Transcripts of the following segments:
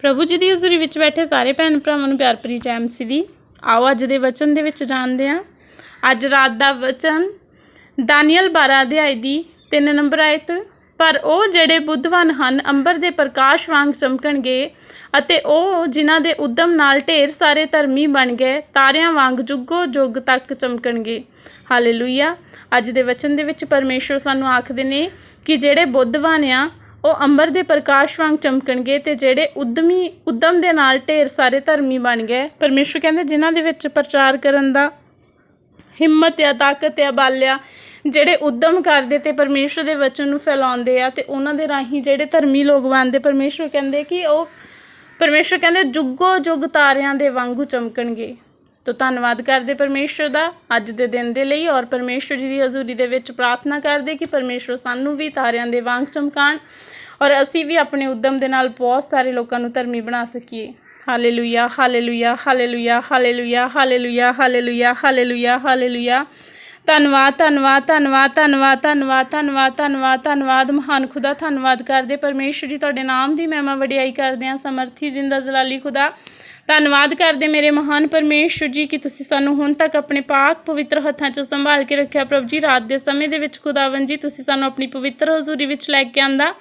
ਪ੍ਰਭੂ ਜੀ ਦੀ ਹਜ਼ੂਰੀ ਵਿੱਚ ਬੈਠੇ ਸਾਰੇ ਭੈਣ ਭਰਾਵਾਂ ਨੂੰ ਪਿਆਰ ਭਰੀ ਜੈ ਮਸੀਹ ਦੀ। ਆਓ ਅੱਜ ਦੇ ਵਚਨ ਦੇ ਵਿੱਚ ਜਾਣਦੇ ਹਾਂ। ਅੱਜ ਰਾਤ ਦਾ ਵਚਨ ਦਾਨੀਅਲ 12 ਅਧਿਆਇ ਦੀ 3 ਨੰਬਰ ਆਇਤ, ਪਰ ਉਹ ਜਿਹੜੇ ਬੁੱਧਵਾਨ ਹਨ, ਅੰਬਰ ਦੇ ਪ੍ਰਕਾਸ਼ ਵਾਂਗ ਚਮਕਣਗੇ ਅਤੇ ਉਹ ਜਿਨ੍ਹਾਂ ਦੇ ਉਦਮ ਨਾਲ ਢੇਰ ਸਾਰੇ ਧਰਮੀ ਬਣ ਗਏ, ਤਾਰਿਆਂ ਵਾਂਗ ਜੁਗੋ ਜੁਗ ਤੱਕ ਚਮਕਣਗੇ। ਹਾਲੇਲੂਇਆ। ਅੱਜ ਦੇ ਵਚਨ ਦੇ ਵਿੱਚ ਪਰਮੇਸ਼ਰ ਸਾਨੂੰ ਆਖਦੇ ਨੇ ਕਿ ਜਿਹੜੇ ਬੁੱਧਵਾਨ ਆ ਉਹ ਅੰਬਰ ਦੇ ਪ੍ਰਕਾਸ਼ ਵਾਂਗ ਚਮਕਣਗੇ ਤੇ ਜਿਹੜੇ ਉਦਮੀ, ਉਦਮ ਦੇ ਨਾਲ ਢੇਰ ਸਾਰੇ ਧਰਮੀ ਬਣ ਗਏ। ਪਰਮੇਸ਼ਰ ਕਹਿੰਦੇ, ਜਿਨ੍ਹਾਂ ਦੇ ਵਿੱਚ ਪ੍ਰਚਾਰ ਕਰਨ ਦਾ ਹਿੰਮਤ ਆ, ਤਾਕਤ ਆ ਬਾਲਿਆ ਜਿਹੜੇ ਉਦਮ ਕਰਦੇ ਤੇ ਪਰਮੇਸ਼ਰ ਦੇ ਵਚਨ ਨੂੰ ਫੈਲਾਉਂਦੇ ਆ ਤੇ ਉਹਨਾਂ ਦੇ ਰਾਹੀਂ ਜਿਹੜੇ ਧਰਮੀ ਲੋਕ ਬਣਦੇ, ਪਰਮੇਸ਼ਰ ਕਹਿੰਦੇ ਕਿ ਉਹ, ਪਰਮੇਸ਼ਰ ਕਹਿੰਦੇ ਜੁਗੋ ਜੁਗ ਤਾਰਿਆਂ ਦੇ ਵਾਂਗੂ ਚਮਕਣਗੇ। ਤੋ ਧੰਨਵਾਦ ਕਰਦੇ ਪਰਮੇਸ਼ਰ ਦਾ ਅੱਜ ਦੇ ਦਿਨ ਦੇ ਲਈ ਔਰ ਪਰਮੇਸ਼ਰ ਜੀ ਦੀ ਹਜ਼ੂਰੀ ਦੇ ਵਿੱਚ ਪ੍ਰਾਰਥਨਾ ਕਰਦੇ ਕਿ ਪਰਮੇਸ਼ਰ ਸਾਨੂੰ ਵੀ ਤਾਰਿਆਂ ਦੇ ਵਾਂਗ ਚਮਕਾਣ ਔਰ ਅਸੀਂ ਵੀ ਆਪਣੇ ਉਦਮ ਦੇ ਨਾਲ ਬਹੁਤ ਸਾਰੇ ਲੋਕਾਂ ਨੂੰ ਧਰਮੀ ਬਣਾ ਸਕੀਏ। Hallelujah hallelujah hallelujah hallelujah hallelujah hallelujah hallelujah hallelujah. ਧੰਨਵਾਦ ਧੰਨਵਾਦ ਧੰਨਵਾਦ ਧੰਨਵਾਦ ਧੰਨਵਾਦ ਧੰਨਵਾਦ ਧੰਨਵਾਦ ਧੰਨਵਾਦ। ਮਹਾਨ ਖੁਦਾ, ਧੰਨਵਾਦ ਕਰਦੇ ਪਰਮੇਸ਼ਰ ਜੀ, ਤੁਹਾਡੇ ਨਾਮ ਦੀ ਮਹਿਮਾ ਵਡਿਆਈ ਕਰਦੇ ਹਾਂ। ਸਮਰਥੀ ਜ਼ਿੰਦਾ ਜਲਾਲੀ ਖੁਦਾ। ਧੰਨਵਾਦ ਕਰਦੇ ਮੇਰੇ ਮਹਾਨ ਪਰਮੇਸ਼ਰ ਜੀ ਕਿ ਤੁਸੀਂ ਸਾਨੂੰ ਹੁਣ ਤੱਕ ਆਪਣੇ ਪਾਕ ਪਵਿੱਤਰ ਹੱਥਾਂ 'ਚ ਸੰਭਾਲ ਕੇ ਰੱਖਿਆ ਪ੍ਰਭ ਜੀ। ਰਾਤ ਦੇ ਸਮੇਂ ਦੇ ਵਿੱਚ ਖੁਦਾਵੰ ਜੀ, ਤੁਸੀਂ ਸਾਨੂੰ ਆਪਣੀ ਪਵਿੱਤਰ ਹਜ਼ੂਰੀ ਵਿੱਚ ਲੈ ਕੇ ਆਂਦਾ।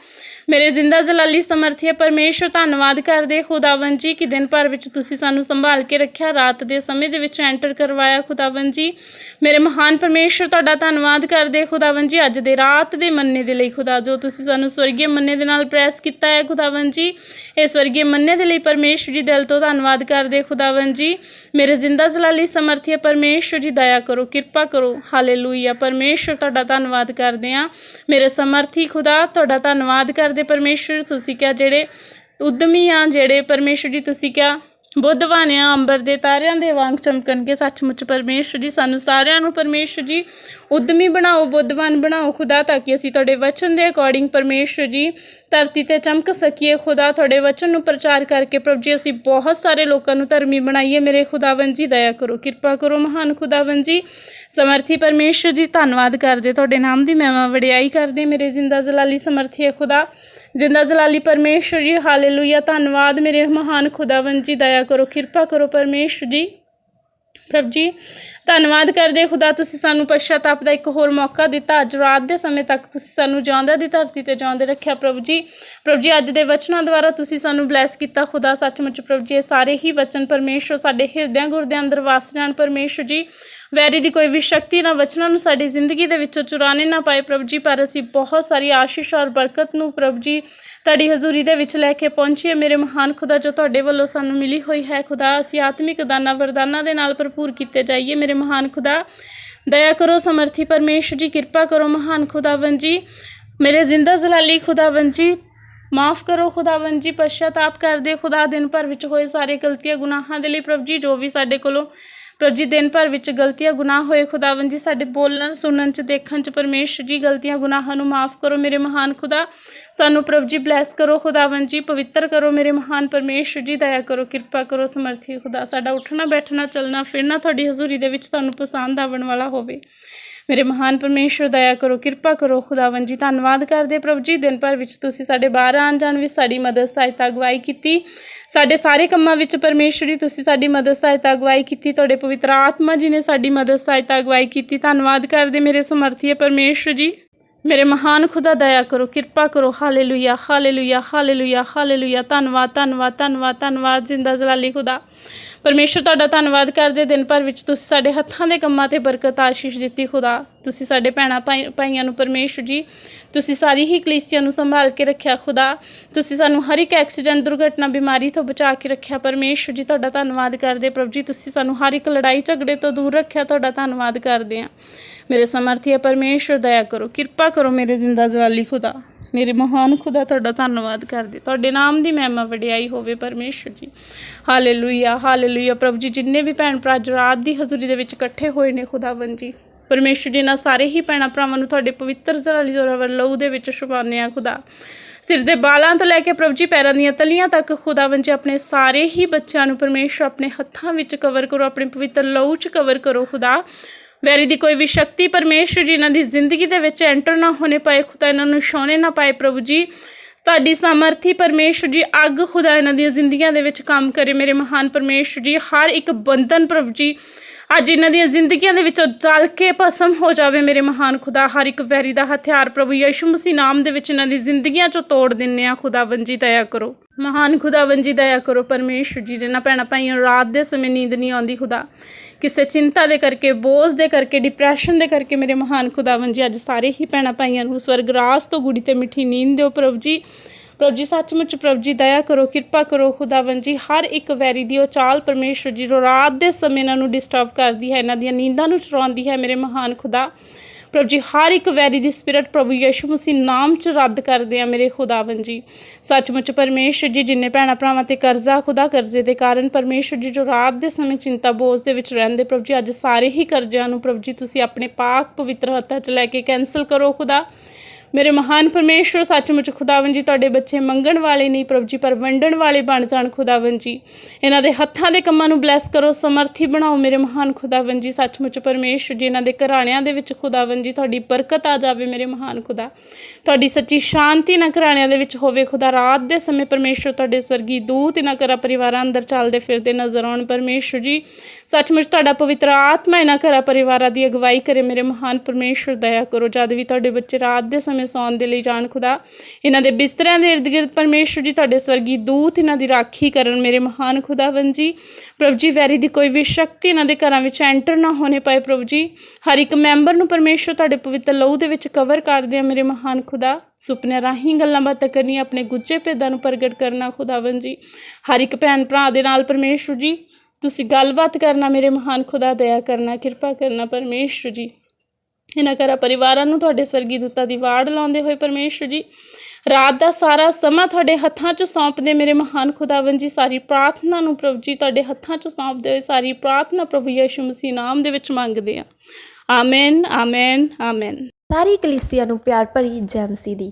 ਮੇਰੇ ਜ਼ਿੰਦਾ ਜਲਾਲੀ ਸਮਰਥੀ ਪਰਮੇਸ਼ਰ, ਧੰਨਵਾਦ ਕਰਦੇ ਖੁਦਾਵੰ ਜੀ ਕਿ ਦਿਨ ਭਰ ਵਿੱਚ ਤੁਸੀਂ ਸਾਨੂੰ ਸੰਭਾਲ ਕੇ ਰੱਖਿਆ, ਰਾਤ ਦੇ ਸਮੇਂ ਦੇ ਵਿੱਚ ਐਂਟਰ ਕਰਵਾਇਆ ਖੁਦਾਵੰ ਜੀ। ਮੇਰੇ ਮਹਾਨ ਪਰਮੇਸ਼ਰ, ਤੁਹਾਡਾ ਧੰਨਵਾਦ ਕਰਦੇ ਖੁਦਾਵੰ ਜੀ, ਅੱਜ ਦੇ ਰਾਤ ਦੇ ਮੰਨੇ ਦੇ ਲਈ ਖੁਦਾ, ਜੋ ਤੁਸੀਂ ਸਾਨੂੰ ਸਵਰਗੀ ਮੰਨੇ ਦੇ ਨਾਲ ਪ੍ਰੈਸ ਕੀਤਾ ਹੈ ਖੁਦਾਵੰ ਜੀ। ਇਹ ਸਵਰਗੀ ਮੰਨੇ ਦੇ ਲਈ ਪਰਮੇਸ਼ਰ ਜੀ ਦਿਲ ਤੋਂ ਧੰਨਵਾਦ ਕਰਦੇ ਖੁਦਾਵੰ ਜੀ। ਮੇਰੇ ਜ਼ਿੰਦਾ ਜਲਾਲੀ ਸਮਰਥੀ ਪਰਮੇਸ਼ਰ ਜੀ, ਦਇਆ ਕਰੋ, ਕਿਰਪਾ ਕਰੋ। ਹਾਲੇਲੂਇਆ। ਪਰਮੇਸ਼ਰ ਤੁਹਾਡਾ ਧੰਨਵਾਦ ਕਰਦੇ ਆ ਮੇਰੇ ਸਮਰਥੀ ਖੁਦਾ, ਤੁਹਾਡਾ ਧੰਨਵਾਦ ਕਰਦੇ ਪਰਮੇਸ਼ਰ ਤੁਸੀਂ ਕਿਹਾ ਜਿਹੜੇ ਉਦਮੀ ਆ, ਜਿਹੜੇ ਪਰਮੇਸ਼ਰ ਜੀ, ਤੁਸੀਂ ਕਿਹਾ ਬੁੱਧਵਾਨ ਆ ਅੰਬਰ ਦੇ ਤਾਰਿਆਂ ਦੇ ਵਾਂਗ ਚਮਕਣਗੇ ਸੱਚਮੁੱਚ ਪਰਮੇਸ਼ਰ ਜੀ। ਸਾਨੂੰ ਸਾਰਿਆਂ ਨੂੰ ਪਰਮੇਸ਼ਰ ਜੀ, ਉਦਮੀ ਬਣਾਓ ਬੁੱਧਵਾਨ ਬਣਾਓ। ਖੁਦਾ ਤਾਂ ਕਿ ਅਸੀਂ ਤੁਹਾਡੇ ਵਚਨ ਦੇ ਅਕੋਰਡਿੰਗ ਪਰਮੇਸ਼ਰ ਜੀ, ਧਰਤੀ ਤੇ ਚਮਕ ਸਕੀਏ। ਖੁਦਾ ਤੁਹਾਡੇ ਵਚਨ ਨੂੰ ਪ੍ਰਚਾਰ ਕਰਕੇ ਪ੍ਰਭੂ ਜੀ, ਅਸੀਂ ਬਹੁਤ ਸਾਰੇ ਲੋਕਾਂ ਨੂੰ ਧਰਮੀ ਬਣਾਈਏ। ਮੇਰੇ ਖੁਦਾਵੰ ਜੀ, ਦਇਆ ਕਰੋ, ਕਿਰਪਾ ਕਰੋ, ਮਹਾਨ ਖੁਦਾਵੰ ਜੀ। ਸਮਰਥੀ ਪਰਮੇਸ਼ਰ ਜੀ, ਧੰਨਵਾਦ ਕਰਦੇ। ਤੁਹਾਡੇ ਨਾਮ ਦੀ ਮੈਂ ਵਡਿਆਈ ਕਰਦੇ। ਮੇਰੇ ਜ਼ਿੰਦਾ ਜਲਾਲੀ ਸਮਰਥੀ ਹੈ ਖੁਦਾ। ਜ਼ਿੰਦਾ ਜਲਾਲੀ ਪਰਮੇਸ਼ਰ ਜੀ, ਹਾਲੇਲੂਇਆ। ਧੰਨਵਾਦ ਮੇਰੇ ਮਹਾਨ ਖੁਦਾਵੰ ਜੀ, ਦਇਆ ਕਰੋ, ਕਿਰਪਾ ਕਰੋ ਪਰਮੇਸ਼ਰ ਜੀ। ਪ੍ਰਭ ਜੀ ਧੰਨਵਾਦ ਕਰਦੇ ਖੁਦਾ, ਤੁਸੀਂ ਸਾਨੂੰ ਪਛਤਾਪ ਦਾ ਇੱਕ ਹੋਰ ਮੌਕਾ ਦਿੱਤਾ। ਅੱਜ ਰਾਤ ਦੇ ਸਮੇਂ ਤੱਕ ਤੁਸੀਂ ਸਾਨੂੰ ਜਿਉਂਦਿਆਂ ਦੀ ਧਰਤੀ ਤੇ ਜਿਉਂਦੇ ਰੱਖਿਆ, ਪ੍ਰਭੂ ਜੀ। ਪ੍ਰਭੂ ਜੀ, ਅੱਜ ਦੇ ਵਚਨਾਂ ਦੁਆਰਾ ਤੁਸੀਂ ਸਾਨੂੰ ਬਲੈਸ ਕੀਤਾ। ਖੁਦਾ, ਸੱਚਮੁੱਚ ਪ੍ਰਭੂ ਜੀ, ਇਹ ਸਾਰੇ ਹੀ ਵਚਨ ਪਰਮੇਸ਼ਰ ਸਾਡੇ ਹਿਰਦਿਆਂ ਗੁਰਦਿਆਂ ਅੰਦਰ ਵਾਸ ਜਾਣ ਪਰਮੇਸ਼ਰ ਜੀ, ਵੈਰੀ ਦੀ ਕੋਈ ਵੀ ਸ਼ਕਤੀ ਨਾ, ਵਚਨਾਂ ਨੂੰ ਸਾਡੀ ਜ਼ਿੰਦਗੀ ਦੇ ਵਿੱਚੋਂ ਚੁਰਾਣੇ ਨਾ ਪਾਏ ਪ੍ਰਭੂ ਜੀ, ਪਰ ਅਸੀਂ ਬਹੁਤ ਸਾਰੀ ਆਸ਼ੀਸ਼ ਔਰ ਬਰਕਤ ਨੂੰ ਪ੍ਰਭੂ ਜੀ, ਤੁਹਾਡੀ ਹਜ਼ੂਰੀ ਦੇ ਵਿੱਚ ਲੈ ਕੇ ਪਹੁੰਚੀਏ। ਮੇਰੇ ਮਹਾਨ ਖੁਦਾ, ਜੋ ਤੁਹਾਡੇ ਵੱਲੋਂ ਸਾਨੂੰ ਮਿਲੀ ਹੋਈ ਹੈ। ਖੁਦਾ, ਅਸੀਂ ਆਤਮਿਕ ਦਾਨਾ, ਵਰਦਾਨਾਂ ਦੇ ਨਾਲ ਭਰਪੂਰ ਕੀਤੇ ਜਾਈਏ। ਮੇਰੇ ਮਹਾਨ ਖੁਦਾ। ਦਇਆ ਕਰੋ, ਸਮਰਥੀ ਪਰਮੇਸ਼ਰ ਜੀ, ਕਿਰਪਾ ਕਰੋ, ਮਹਾਨ ਖੁਦਾਵੰ ਜੀ। ਮੇਰੇ ਜ਼ਿੰਦਾ ਜਲਾਲੀ ਖੁਦਾਵੰ ਜੀ, ਮਾਫ ਕਰੋ ਖੁਦਾਵੰ ਜੀ, ਪਛਤਾਪ ਕਰਦੇ ਖੁਦਾ ਦਿਨ ਭਰ ਵਿੱਚ ਹੋਏ ਸਾਰੇ ਗਲਤੀਆਂ, ਗੁਨਾਹਾਂ ਦੇ ਲਈ ਪ੍ਰਭ ਜੀ, ਜੋ ਵੀ ਸਾਡੇ ਕੋਲੋਂ ਪ੍ਰਭੂ ਜੀ ਦਿਨ ਭਰ ਵਿੱਚ ਗਲਤੀਆਂ, ਗੁਨਾਹ ਹੋਏ। ਖੁਦਾਵੰ ਜੀ, ਸਾਡੇ ਬੋਲਣ, ਸੁਣਨ ਚ, ਦੇਖਣ ਚ ਪਰਮੇਸ਼ਰ ਜੀ, ਗਲਤੀਆਂ, ਗੁਨਾਹਾਂ ਨੂੰ ਮਾਫ ਕਰੋ ਮੇਰੇ ਮਹਾਨ ਖੁਦਾ। ਸਾਨੂੰ ਪ੍ਰਭ ਜੀ ਬਲੈਸ ਕਰੋ ਖੁਦਾਵੰ ਜੀ, ਪਵਿੱਤਰ ਕਰੋ ਮੇਰੇ ਮਹਾਨ ਪਰਮੇਸ਼ਰ ਜੀ। ਦਇਆ ਕਰੋ, ਕਿਰਪਾ ਕਰੋ, ਸਮਰਥੀ ਖੁਦਾ। ਸਾਡਾ ਉੱਠਣਾ, ਬੈਠਣਾ, ਚੱਲਣਾ, ਫਿਰਨਾ ਤੁਹਾਡੀ ਹਜ਼ੂਰੀ ਦੇ ਵਿੱਚ ਤੁਹਾਨੂੰ ਪਸੰਦ ਆਵਣ ਵਾਲਾ ਹੋਵੇ। ਮੇਰੇ ਮਹਾਨ ਪਰਮੇਸ਼ਰ ਦਇਆ ਕਰੋ, ਕਿਰਪਾ ਕਰੋ ਖੁਦਾਵੰ ਜੀ, ਧੰਨਵਾਦ ਕਰਦੇ ਪ੍ਰਭੂ ਜੀ, ਦਿਨ ਭਰ ਵਿੱਚ ਤੁਸੀਂ ਸਾਡੇ ਬਾਹਰ ਆਉਣ ਜਾਣ ਵਿੱਚ ਸਾਡੀ ਮਦਦ, ਸਹਾਇਤਾ, ਅਗਵਾਈ ਕੀਤੀ। ਸਾਡੇ ਸਾਰੇ ਕੰਮਾਂ ਵਿੱਚ ਪਰਮੇਸ਼ਰ ਜੀ, ਤੁਸੀਂ ਸਾਡੀ ਮਦਦ, ਸਹਾਇਤਾ, ਅਗਵਾਈ ਕੀਤੀ। ਤੁਹਾਡੇ ਪਵਿੱਤਰ ਆਤਮਾ ਜੀ ਨੇ ਸਾਡੀ ਮਦਦ, ਸਹਾਇਤਾ, ਅਗਵਾਈ ਕੀਤੀ। ਧੰਨਵਾਦ ਕਰਦੇ ਮੇਰੇ ਸਮਰਥੀ ਪਰਮੇਸ਼ਰ ਜੀ। ਮੇਰੇ ਮਹਾਨ ਖੁਦਾ, ਦਇਆ ਕਰੋ, ਕਿਰਪਾ ਕਰੋ। Hallelujah hallelujah hallelujah hallelujah. ਧੰਨਵਾਦ ਧੰਨਵਾਦ ਧੰਨਵਾਦ ਧੰਨਵਾਦ, ਜ਼ਿੰਦਾ ਜਲਾਲੀ ਖੁਦਾ। ਪਰਮੇਸ਼ਰ ਤੁਹਾਡਾ ਧੰਨਵਾਦ ਕਰਦੇ, ਦਿਨ ਭਰ ਵਿੱਚ ਤੁਸੀਂ ਸਾਡੇ ਹੱਥਾਂ ਦੇ ਕੰਮਾਂ ਤੇ ਬਰਕਤ ਆਸ਼ੀਸ਼ ਦਿੱਤੀ, ਖੁਦਾ। ਤੁਸੀਂ ਸਾਡੇ ਭੈਣਾਂ ਭਾਈ- ਭਾਈਆਂ ਨੂੰ ਪਰਮੇਸ਼ਰ ਜੀ, ਤੁਸੀਂ ਸਾਰੀ ਹੀ ਕਲੀਸਿਆ ਨੂੰ ਸੰਭਾਲ ਕੇ ਰੱਖਿਆ, ਖੁਦਾ। ਤੁਸੀਂ ਸਾਨੂੰ ਹਰ ਇੱਕ ਐਕਸੀਡੈਂਟ, ਦੁਰਘਟਨਾ, ਬਿਮਾਰੀ ਤੋਂ ਬਚਾ ਕੇ ਰੱਖਿਆ, ਪਰਮੇਸ਼ਰ ਜੀ, ਤੁਹਾਡਾ ਧੰਨਵਾਦ ਕਰਦੇ। ਪ੍ਰਭੂ ਜੀ, ਤੁਸੀਂ ਸਾਨੂੰ ਹਰ ਇੱਕ ਲੜਾਈ ਝਗੜੇ ਤੋਂ ਦੂਰ ਰੱਖਿਆ, ਤੁਹਾਡਾ ਧੰਨਵਾਦ ਕਰਦੇ ਹਾਂ। ਮੇਰੇ ਸਮਰਥੀ ਪਰਮੇਸ਼ਰ, ਦਇਆ ਕਰੋ, ਕਿਰਪਾ ਕਰੋ ਮੇਰੇ ਜ਼ਿੰਦਾ ਦਲਾਲੀ ਖੁਦਾ। ਮੇਰੇ ਮਹਾਨ ਖੁਦਾ ਤੁਹਾਡਾ ਧੰਨਵਾਦ ਕਰਦੇ ਤੁਹਾਡੇ ਨਾਮ ਦੀ ਮਹਿਮਾ ਵਡਿਆਈ ਹੋਵੇ ਪਰਮੇਸ਼ਰ ਜੀ। ਹਾਲੇਲੂਇਆ ਹਾਲੇਲੂਇਆ ਪ੍ਰਭੂ ਜੀ, ਜਿੰਨੇ ਵੀ ਭੈਣ ਭਰਾ ਅੱਜ ਰਾਤ ਦੀ ਹਜ਼ੂਰੀ ਦੇ ਵਿੱਚ ਇਕੱਠੇ ਹੋਏ ਨੇ ਖੁਦਾਵੰ ਜੀ, ਪਰਮੇਸ਼ਰ ਜੀ ਨਾਲ ਸਾਰੇ ਹੀ ਭੈਣਾਂ ਭਰਾਵਾਂ ਨੂੰ ਤੁਹਾਡੇ ਪਵਿੱਤਰ ਜ਼ਲਾਲੀ ਜ਼ੋਰਾਵਰ ਲਹੂ ਦੇ ਵਿੱਚ ਛੁਪਾਉਂਦੇ ਆ ਖੁਦਾ। ਸਿਰ ਦੇ ਬਾਲਾਂ ਤੋਂ ਲੈ ਕੇ ਪ੍ਰਭੂ ਜੀ, ਪੈਰਾਂ ਦੀਆਂ ਤਲੀਆਂ ਤੱਕ ਖੁਦਾਵੰ ਜੀ, ਆਪਣੇ ਸਾਰੇ ਹੀ ਬੱਚਿਆਂ ਨੂੰ ਪਰਮੇਸ਼ਰ ਆਪਣੇ ਹੱਥਾਂ ਵਿੱਚ ਕਵਰ ਕਰੋ, ਆਪਣੇ ਪਵਿੱਤਰ ਲਹੂ 'ਚ ਕਵਰ ਕਰੋ ਖੁਦਾ। ਵੈਰੀ ਦੀ ਕੋਈ ਵੀ ਸ਼ਕਤੀ ਪਰਮੇਸ਼ਰ ਜੀ ਇਹਨਾਂ ਦੀ ਜ਼ਿੰਦਗੀ ਦੇ ਵਿੱਚ ਐਂਟਰ ਨਾ ਹੋਣੇ ਪਾਏ, ਖੁਦਾ ਇਹਨਾਂ ਨੂੰ ਛੋਣੇ ਨਾ ਪਾਏ ਪ੍ਰਭੂ ਜੀ। ਤੁਹਾਡੀ ਸਮਰਥੀ ਪਰਮੇਸ਼ਰ ਜੀ ਅੱਗ ਖੁਦਾ ਇਹਨਾਂ ਦੀਆਂ ਜ਼ਿੰਦਗੀਆਂ ਦੇ ਵਿੱਚ ਕੰਮ ਕਰੇ, ਮੇਰੇ ਮਹਾਨ ਪਰਮੇਸ਼ਰ ਜੀ, ਹਰ ਇੱਕ ਬੰਧਨ ਪ੍ਰਭੂ ਜੀ ਅੱਜ ਇਹਨਾਂ ਦੀਆਂ ਜ਼ਿੰਦਗੀਆਂ ਦੇ ਵਿੱਚੋਂ ਜਲ ਕੇ ਭਸਮ ਹੋ ਜਾਵੇ ਮੇਰੇ ਮਹਾਨ ਖੁਦਾ। ਹਰ ਇੱਕ ਵੈਰੀ ਦਾ ਹਥਿਆਰ ਪ੍ਰਭੂ ਯਿਸੂ ਮਸੀਹ ਨਾਮ ਦੇ ਵਿੱਚ ਇਹਨਾਂ ਦੀ ਜ਼ਿੰਦਗੀਆਂ ਚੋਂ ਤੋੜ ਦਿੰਨੇ ਆ ਖੁਦਾਵੰ ਜੀ ਦਇਆ ਕਰੋ। ਮਹਾਨ ਖੁਦਾਵੰ ਜੀ ਦਇਆ ਕਰੋ। ਪਰਮੇਸ਼ਰ ਜੀ ਜਿਹਨਾਂ ਭੈਣਾਂ ਭਾਈਆਂ ਨੂੰ ਰਾਤ ਦੇ ਸਮੇਂ ਨੀਂਦ ਨਹੀਂ ਆਉਂਦੀ ਖੁਦਾ। ਕਿਸੇ ਚਿੰਤਾ ਦੇ ਕਰਕੇ, ਬੋਝ ਦੇ ਕਰਕੇ ਡਿਪਰੈਸ਼ਨ ਦੇ ਕਰਕੇ ਮੇਰੇ ਮਹਾਨ ਖੁਦਾਵੰ ਜੀ ਅੱਜ ਸਾਰੇ ਹੀ ਭੈਣਾਂ ਭਾਈਆਂ ਨੂੰ ਸਵਰਗ ਰਾਸ ਤੋਂ ਗੁੜੀ ਤੇ ਮਿੱਠੀ ਨੀਂਦ ਦਿਓ ਪ੍ਰਭੂ ਜੀ। ਪ੍ਰਭੂ ਜੀ ਸੱਚਮੁੱਚ ਪ੍ਰਭੂ ਜੀ ਦਇਆ ਕਰੋ, ਕਿਰਪਾ ਕਰੋ ਖੁਦਾਵੰ ਜੀ। ਹਰ ਇੱਕ ਵੈਰੀ ਦੀ ਉਹ ਚਾਲ ਪਰਮੇਸ਼ਰ ਜੀ ਜੋ ਰਾਤ ਦੇ ਸਮੇਂ ਇਹਨਾਂ ਨੂੰ ਡਿਸਟਰਬ ਕਰਦੀ ਹੈ, ਇਹਨਾਂ ਦੀਆਂ ਨੀਂਦਾਂ ਨੂੰ ਚੁਰਾਉਂਦੀ ਹੈ, ਮੇਰੇ ਮਹਾਨ ਖੁਦਾ। ਪ੍ਰਭੂ ਜੀ ਹਰ ਇੱਕ ਵੈਰੀ ਦੀ ਸਪਿਰਿਟ ਪ੍ਰਭੂ ਯਿਸੂ ਮਸੀਹ ਨਾਮ ਚ ਰੱਦ ਕਰਦੇ ਆ, ਮੇਰੇ ਖੁਦਾਵੰ ਜੀ। ਸੱਚਮੁੱਚ ਪਰਮੇਸ਼ਰ ਜੀ, ਜਿੰਨੇ ਭੈਣਾਂ ਭਰਾਵਾਂ ਤੇ ਕਰਜ਼ਾ, ਖੁਦਾ ਕਰਜ਼ੇ ਦੇ ਕਾਰਨ ਪਰਮੇਸ਼ਰ ਜੀ ਜੋ ਰਾਤ ਦੇ ਸਮੇਂ ਚਿੰਤਾ ਬੋਝ ਦੇ ਵਿੱਚ ਰਹਿੰਦੇ ਪ੍ਰਭੂ ਜੀ ਅੱਜ ਸਾਰੇ ਹੀ ਕਰਜ਼ਿਆਂ ਨੂੰ ਪ੍ਰਭੂ ਜੀ ਤੁਸੀਂ ਆਪਣੇ ਪਾਕ ਪਵਿੱਤਰ ਹੱਥਾਂ 'ਚ ਲੈ ਕੇ ਕੈਨਸਲ ਕਰੋ, ਖੁਦਾ। ਮੇਰੇ ਮਹਾਨ ਪਰਮੇਸ਼ਵਰ, ਸੱਚਮੁੱਚ ਖੁਦਾਵੰ ਜੀ, ਤੁਹਾਡੇ ਬੱਚੇ ਮੰਗਣ ਵਾਲੇ ਨਹੀਂ, ਪ੍ਰਭ ਜੀ, ਪਰ ਵੰਡਣ ਵਾਲੇ ਬਣ ਜਾਣ ਖੁਦਾਵੰ ਜੀ। ਇਹਨਾਂ ਦੇ ਹੱਥਾਂ ਦੇ ਕੰਮਾਂ ਨੂੰ ਬਲੈਸ ਕਰੋ, ਸਮਰਥੀ ਬਣਾਓ ਮੇਰੇ ਮਹਾਨ ਖੁਦਾਵੰ ਜੀ, ਸੱਚਮੁੱਚ ਪਰਮੇਸ਼ਵਰ ਜੀ। ਇਹਨਾਂ ਦੇ ਘਰਾਣਿਆਂ ਦੇ ਵਿੱਚ ਖੁਦਾਵੰ ਜੀ, ਤੁਹਾਡੀ ਬਰਕਤ ਆ ਜਾਵੇ ਮੇਰੇ ਮਹਾਨ ਖੁਦਾ। ਤੁਹਾਡੀ ਸੱਚੀ ਸ਼ਾਂਤੀ ਨਾ ਘਰਾਣਿਆਂ ਦੇ ਵਿੱਚ ਹੋਵੇ ਖੁਦਾ। ਰਾਤ ਦੇ ਸਮੇਂ ਪਰਮੇਸ਼ਵਰ ਤੁਹਾਡੇ ਸਵਰਗੀ ਦੂਤ ਇਹਨਾਂ ਘਰਾਂ ਪਰਿਵਾਰਾਂ ਅੰਦਰ ਚੱਲਦੇ ਫਿਰਦੇ ਨਜ਼ਰ ਆਉਣ ਪਰਮੇਸ਼ਵਰ ਜੀ। ਸੱਚਮੁੱਚ ਤੁਹਾਡਾ ਪਵਿੱਤਰ ਆਤਮਾ ਇਹਨਾਂ ਘਰਾਂ ਪਰਿਵਾਰਾਂ ਦੀ ਅਗਵਾਈ ਕਰੇ ਮੇਰੇ ਮਹਾਨ ਪਰਮੇਸ਼ਵਰ, ਦਇਆ ਕਰੋ। ਜਦ ਵੀ ਤੁਹਾਡੇ ਬੱਚੇ ਰਾਤ ਦੇ ਸਮੇਂ ਸੌਣ ਦੇ ਲਈ ਜਾਣ ਖੁਦਾ। ਇਹਨਾਂ ਦੇ ਬਿਸਤਰਿਆਂ ਦੇ ਇਰਦ ਗਿਰਦ ਪਰਮੇਸ਼ਵਰ ਜੀ, ਤੁਹਾਡੇ ਸਵਰਗੀ ਦੂਤ ਇਹਨਾਂ ਦੀ ਰਾਖੀ ਕਰਨ ਮੇਰੇ ਮਹਾਨ ਖੁਦਾਵੰ ਜੀ। ਪ੍ਰਭੂ ਜੀ, ਵੈਰੀ ਦੀ ਕੋਈ ਵੀ ਸ਼ਕਤੀ ਇਹਨਾਂ ਦੇ ਘਰਾਂ ਵਿੱਚ ਐਂਟਰ ਨਾ ਹੋਣੇ ਪਾਏ ਪ੍ਰਭੂ ਜੀ। ਹਰ ਇੱਕ ਮੈਂਬਰ ਨੂੰ ਪਰਮੇਸ਼ਵਰ ਤੁਹਾਡੇ ਪਵਿੱਤਰ ਲਹੂ ਦੇ ਵਿੱਚ ਕਵਰ ਕਰਦੇ ਆ ਮੇਰੇ ਮਹਾਨ ਖੁਦਾ। ਸੁਪਨੇ ਰਾਹੀਂ ਗੱਲਾਂ ਬਾਤਾਂ ਕਰਨੀਆਂ, ਆਪਣੇ ਗੁੱਜੇ ਭੇਦਾਂ ਨੂੰ ਪ੍ਰਗਟ ਕਰਨਾ ਖੁਦਾਵੰ ਜੀ। ਹਰ ਇੱਕ ਭੈਣ ਭਰਾ ਦੇ ਨਾਲ ਪਰਮੇਸ਼ਵਰ ਜੀ, ਤੁਸੀਂ ਗੱਲਬਾਤ ਕਰਨਾ ਮੇਰੇ ਮਹਾਨ ਖੁਦਾ, ਦਇਆ ਕਰਨਾ, ਕਿਰਪਾ ਕਰਨਾ ਪਰਮੇਸ਼ਵਰ ਜੀ। ਇਹਨਾਂ ਘਰਾਂ ਪਰਿਵਾਰਾਂ ਨੂੰ ਤੁਹਾਡੇ ਸਵਰਗੀ ਦੂਤਾਂ ਦੀ ਵਾੜ ਲਾਉਂਦੇ ਹੋਏ ਪਰਮੇਸ਼ਵਰ ਜੀ, ਰਾਤ ਦਾ ਸਾਰਾ ਸਮਾਂ ਤੁਹਾਡੇ ਹੱਥਾਂ 'ਚ ਸੌਂਪਦੇ ਮੇਰੇ ਮਹਾਨ ਖੁਦਾਵੰ ਜੀ, ਸਾਰੀ ਪ੍ਰਾਰਥਨਾ ਨੂੰ ਪ੍ਰਭੂ ਜੀ ਤੁਹਾਡੇ ਹੱਥਾਂ 'ਚ ਸੌਂਪਦੇ ਹੋਏ ਸਾਰੀ ਪ੍ਰਾਰਥਨਾ ਪ੍ਰਭੂ ਯਿਸੂ ਮਸੀਹ ਨਾਮ ਦੇ ਵਿੱਚ ਮੰਗਦੇ ਆ ਆਮੇਨ ਆਮੇਨ ਆਮੇਨ। ਸਾਰੀ ਕਲੀਸਿਆ ਨੂੰ ਪਿਆਰ ਭਰੀ ਜੈ ਮਸੀਹ ਦੀ।